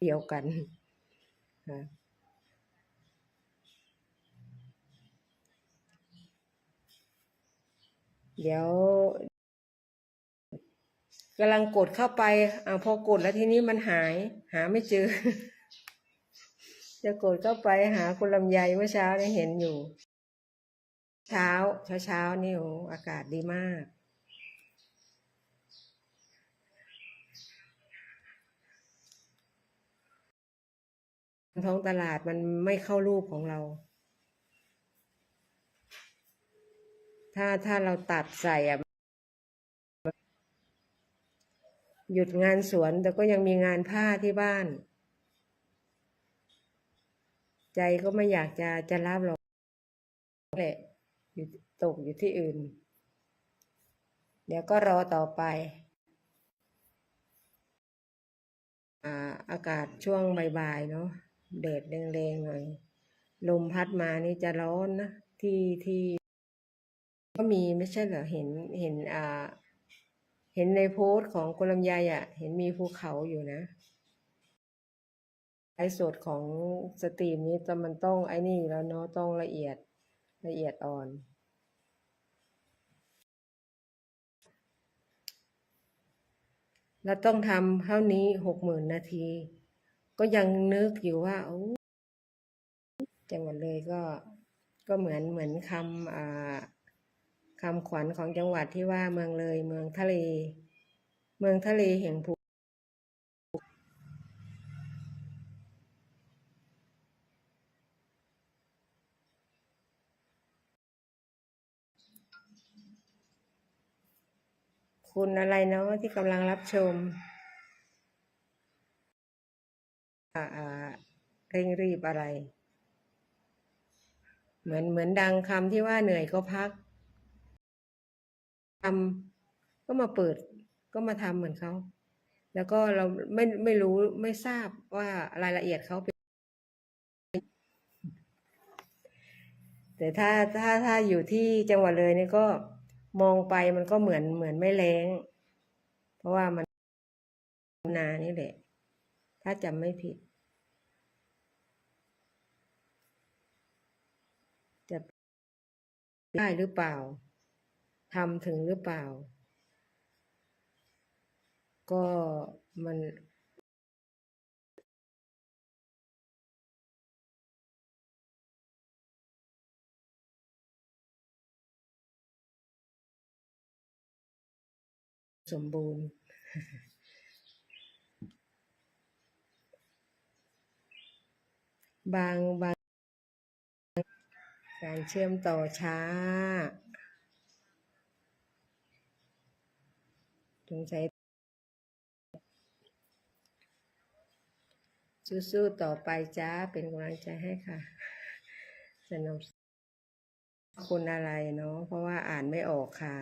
เดียวกันค่ะเดี๋ยวกำลังกดเข้าไปอ่าพอกดแล้วทีนี้มันหาย หาไม่เจอ จะกดเข้าไปหาคุณลำไยเมื่อเช้าเนี่ยเห็นอยู่ เช้าเช้าเช้านี่โอ้อากาศดีมาก ท้องตลาดมันไม่เข้ารูปของเรา ถ้าถ้าเราตัดใส่อะหยุดงานสวนแต่ก็ยังมีงานผ้าที่บ้าน ใจก็ไม่อยากจะจะรับหรอกแหละอยู่ตกอยู่ที่อื่น เดี๋ยวก็รอต่อไปอ่าอากาศช่วงบ่ายๆเนาะ แดดแรงๆหน่อย ลมพัดมานี่จะร้อนนะ ที่ที่ ก็มีไม่ใช่เหรอ เห็นเห็นอ่า เห็นในโพสต์ของกุลำไยอะ เห็นมีภูเขาอยู่นะไอ้สดของสตรีมนี้แต่มันต้องไอ้นี่แล้วเนาะต้องละเอียดละเอียดอ่อน แล้วต้องทำเท่านี้หกหมื่นนาที ก็ยังนึกอยู่ว่าโอ้จังหวัดเลยก็ก็เหมือนเหมือนคำคำขวัญของจังหวัดที่ว่าเมืองเลยเมืองทะเล เมืองทะเลแห่งภูคุณอะไรเนาะที่กำลังรับชม อ่าอ่า เร่งรีบอะไร เหมือนเหมือนดังคำที่ว่าเหนื่อยก็พักทำก็มาเปิดก็มาทำเหมือนเขาแล้วก็เราไม่ไม่รู้ไม่ทราบว่ารายละเอียดเขาเป็น แต่ถ้าถ้าถ้าอยู่ที่จังหวัดเลยเนี่ยก็มองไปมันก็เหมือนเหมือนไม่แรงเพราะว่ามันนานี่แหละ ถ้าจำไม่ผิด จะได้หรือเปล่าทำถึงหรือเปล่า ก็มันสมบูรณ์ บางบาง การเชื่อมต่อช้าสงสัยสู้ๆต่อไปจ้าเป็นกำลังใจให้ค่ะสนับคุณอะไรเนาะเพราะว่าอ่านไม่ออกค่ะ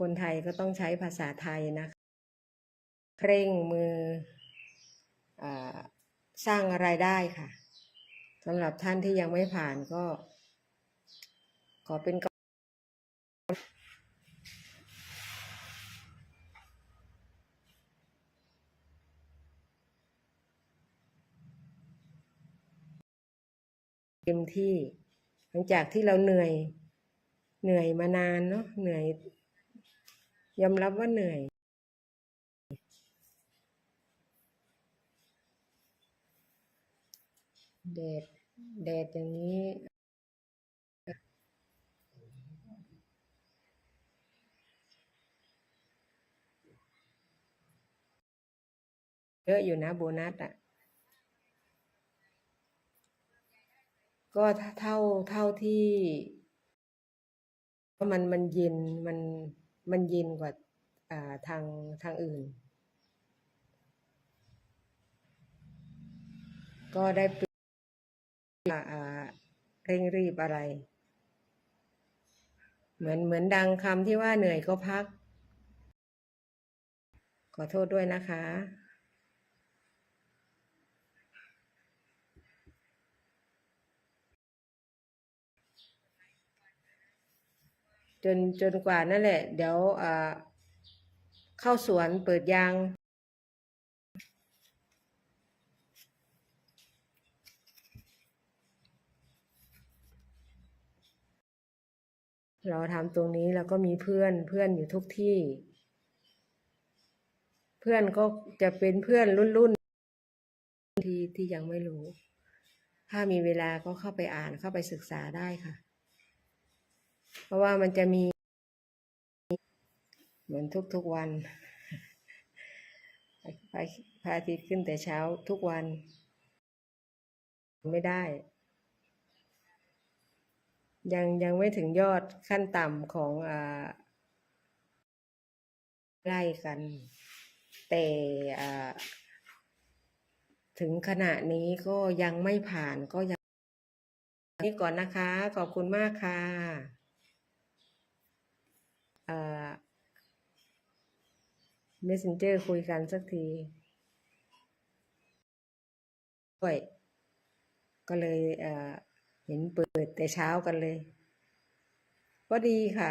คนไทยก็ต้องใช้ภาษาไทยนะคะเคร่งมืออสร้างรายได้ค่ะ สำหรับท่านที่ยังไม่ผ่านก็ ขอเป็นกำเต็มที่ หลังจากที่เราเหนื่อย เหนื่อยมานานเนาะเหนื่อย ยอมรับว่าเหนื่อยแดด แดดอย่างนี้เยอะอยู่นะโบนัสอะ ก็เท่าเท่าที่มันมันเย็นมันมันเย็นกว่าอ่าทางทางอื่น ก็ได้ เปลี่ยนอ่าเร่งรีบอะไร เหมือนเหมือนดังคำที่ว่าเหนื่อยก็พัก ขอโทษด้วยนะคะ จนจนกว่านั่นแหละ เดี๋ยวเข้าสวนเปิดยาง เราทำตรงนี้เราก็มีเพื่อนเพื่อนอยู่ทุกที่ เพื่อนก็จะเป็นเพื่อนรุ่นรุ่นที่ที่ยังไม่รู้ ถ้ามีเวลาก็เข้าไปอ่านเข้าไปศึกษาได้ค่ะ เพราะว่ามันจะมี เหมือนทุกๆวันพระพระอาทิตย์ขึ้นแต่เช้าทุกวัน ไม่ได้ ยังยังไม่ถึงยอดขั้นต่ำของอ่าไล่กัน แต่อ่าถึงขณะนี้ก็ยังไม่ผ่านก็ยังนี่ก่อนนะคะ ขอบคุณมากค่ะอ่า messenger คุยกันสักทีด้วยก็เลยอ่อ เห็นเปิดแต่เช้ากันเลย ก็ดีค่ะ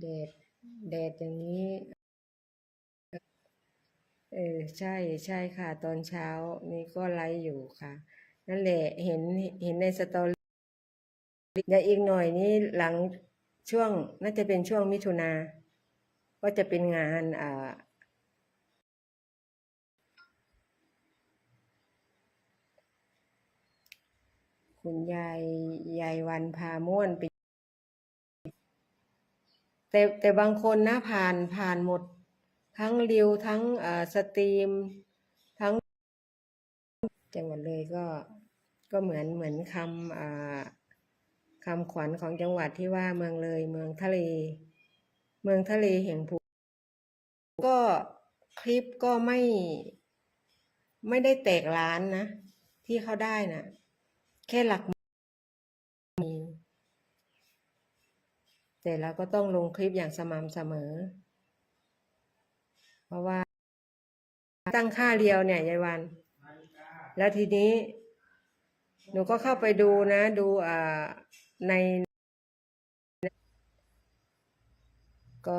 แดด แดดอย่างนี้ เออ ใช่ใช่ค่ะ ตอนเช้านี่ก็ไลฟ์อยู่ค่ะ นั่นแหละเห็นเห็นในสตอรี่เดี๋ยวอีกหน่อยนี้หลังช่วงน่าจะเป็นช่วงมิถุนาก็จะเป็นงานอ่า คุณยายยายวันพาม่วนไปแต่แต่บางคนนะผ่านผ่านหมด ทั้งริวทั้งเอ่อสตรีม ทั้ง จังหวัดเลยก็ก็เหมือนเหมือนคำอ่าคำขวัญของจังหวัดที่ว่าเมืองเลยเมืองทะเล เมืองทะเลแห่งภูก็คลิปก็ไม่ ไม่ได้แตกล้านนะ ที่เขาได้น่ะ แค่หลักมื่นแต่เราก็ต้องลงคลิปอย่างสม่ำเสมอ เพราะว่าตั้งค่าเรียวเนี่ยยายวัน แล้วทีนี้ หนูก็เข้าไปดูนะ ดูอ่าใน ก็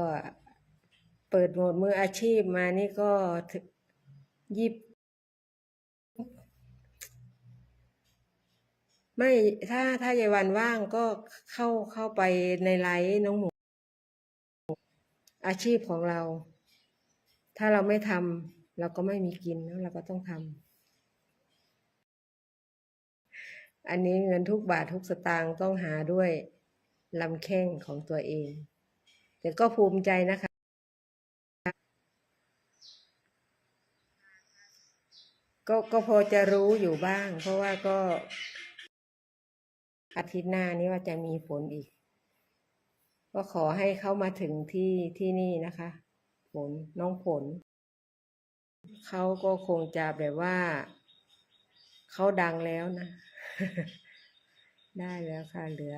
เปิดโหมดมืออาชีพมานี่ก็ถึงยิบ ไม่ถ้าถ้ายายวันว่างก็เข้าเข้าไปในไลฟ์น้องหมู อาชีพของเรา ถ้าเราไม่ทำเราก็ไม่มีกินแล้วเราก็ต้องทำอันนี้เงินทุกบาททุกสตางค์ต้องหาด้วยลำแข้งของตัวเอง แต่ก็ภูมิใจนะคะ ก็ก็พอจะรู้อยู่บ้าง เพราะว่าก็ อาทิตย์หน้านี้ว่าจะมีฝนอีก ก็ขอให้เขามาถึงที่ที่นี่นะคะฝนน้องฝนเขาก็คงจะแบบว่า เขาดังแล้วนะ ได้แล้วค่ะ เหลือ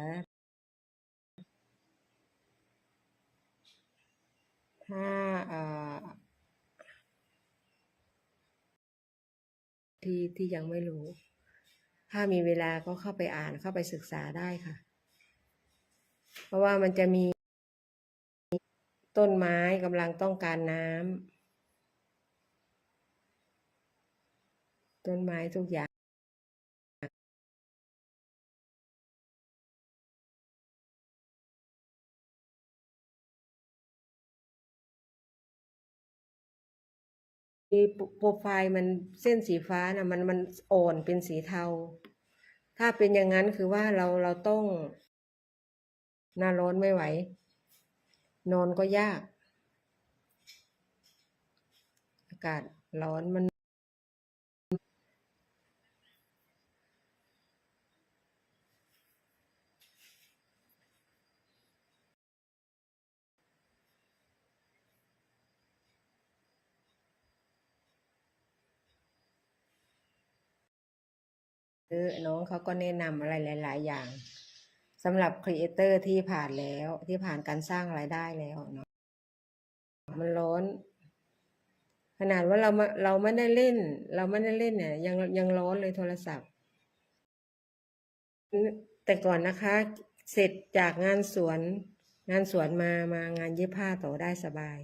ถ้าอ่าที่ที่ยังไม่รู้ ถ้ามีเวลาก็เข้าไปอ่านเข้าไปศึกษาได้ค่ะ เพราะว่ามันจะมีต้นไม้กำลังต้องการน้ำต้นไม้ทุกอย่าง โปรไฟล์มันเส้นสีฟ้านะมันมันอ่อนเป็นสีเทา ถ้าเป็นอย่างนั้นคือว่าเราเราต้องหน้าร้อนไม่ไหว นอนก็ยาก อากาศร้อนมัน ออน้องเขาก็แนะนำอะไรหลาย ๆ อย่างสำหรับครีเอเตอร์ที่ผ่านแล้วที่ผ่านการสร้างรายได้แล้วเนาะมันร้อน ขนาดว่าเรามาเราไม่ได้เล่น เราไม่ได้เล่นเนี่ย ยังยังร้อนเลยโทรศัพท์ แต่ก่อนนะคะ เสร็จจากงานสวน งานสวนมามางานเย็บผ้าต่อได้สบาย